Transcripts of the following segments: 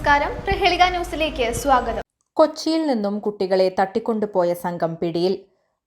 നമസ്കാരം. പ്രഹേളിക ന്യൂസിലേക്ക് സ്വാഗതം. കൊച്ചിയിൽ നിന്നും കുട്ടികളെ തട്ടിക്കൊണ്ടുപോയ സംഘം പിടിയിൽ.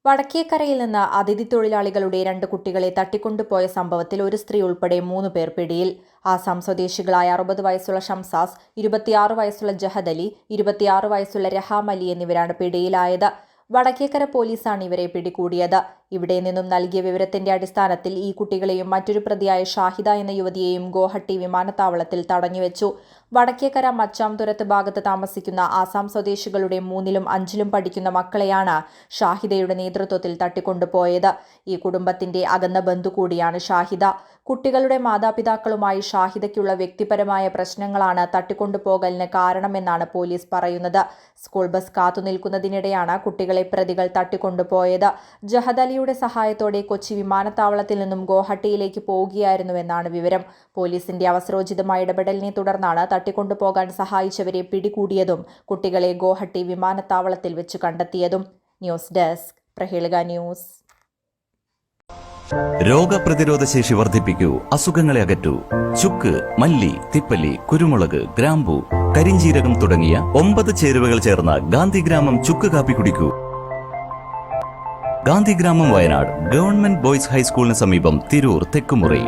വടക്കേക്കരയിൽ നിന്ന് അതിഥി തൊഴിലാളികളുടെ രണ്ട് കുട്ടികളെ തട്ടിക്കൊണ്ടുപോയ സംഭവത്തിൽ ഒരു സ്ത്രീ ഉൾപ്പെടെ മൂന്ന് പേർ പിടിയിൽ. ആസാം സ്വദേശികളായ അറുപത് വയസ്സുള്ള ഷംസാസ് ഇരുപത്തിയാറ് വയസ്സുള്ള ജഹദ് അലി ഇരുപത്തിയാറ് വയസ്സുള്ള രഹാം അലി എന്നിവരാണ് പിടിയിലായത്. വടക്കേക്കര പോലീസാണ് ഇവരെ പിടികൂടിയത്. ഇവിടെ നിന്നും നൽകിയ വിവരത്തിന്റെ അടിസ്ഥാനത്തിൽ ഈ കുട്ടികളെയും മറ്റൊരു പ്രതിയായ ഷാഹിദ എന്ന യുവതിയെയും ഗോഹട്ടി വിമാനത്താവളത്തിൽ തടഞ്ഞുവെച്ചു. വടക്കേക്കര മച്ചാംതുരത്ത് ഭാഗത്ത് താമസിക്കുന്ന ആസാം സ്വദേശികളുടെ മൂന്നിലും അഞ്ചിലും പഠിക്കുന്ന മക്കളെയാണ് ഷാഹിദയുടെ നേതൃത്വത്തിൽ തട്ടിക്കൊണ്ടുപോയത്. ഈ കുടുംബത്തിന്റെ അകന്ന ബന്ധു കൂടിയാണ് ഷാഹിദ. കുട്ടികളുടെ മാതാപിതാക്കളുമായി ഷാഹിദയ്ക്കുള്ള വ്യക്തിപരമായ പ്രശ്നങ്ങളാണ് തട്ടിക്കൊണ്ടുപോകലിന് കാരണമെന്നാണ് പോലീസ് പറയുന്നത്. സ്കൂൾ ബസ് കാത്തുനിൽക്കുന്നതിനിടെയാണ് കുട്ടികളെ പ്രതികൾ തട്ടിക്കൊണ്ടുപോയത്. ജഹദലിയുടെ സഹായത്തോടെ കൊച്ചി വിമാനത്താവളത്തിൽ നിന്നും ഗോഹട്ടിയിലേക്ക് പോവുകയായിരുന്നുവെന്നാണ് വിവരം. പോലീസിന്റെ അവസരോചിതമായ ഇടപെടലിനെ തുടർന്നാണ് തട്ടിക്കൊണ്ടുപോകാൻ സഹായിച്ചവരെ പിടികൂടിയതും കുട്ടികളെ ഗോഹട്ടി വിമാനത്താവളത്തിൽ വെച്ച് കണ്ടെത്തിയതും. News desk Prahelika news. രോഗപ്രതിരോധ ശേഷി വർദ്ധിപ്പിക്കൂ അസുഖങ്ങളെ അകറ്റൂ. ചുക്ക് മല്ലി തിപ്പല്ലി കുരുമുളക് ഗ്രാമ്പൂ കരിഞ്ചീരകം തുടങ്ങിയ ഒമ്പത് ചേരുവകൾ ചേർന്ന ഗാന്ധിഗ്രാമം ചുക്ക് കാപ്പി കുടിക്കൂ. ഗാന്ധിഗ്രാമം വയനാട് ഗവൺമെന്റ് ബോയ്സ് ഹൈസ്കൂളിന് സമീപം തിരൂർ തെക്കുമുറി.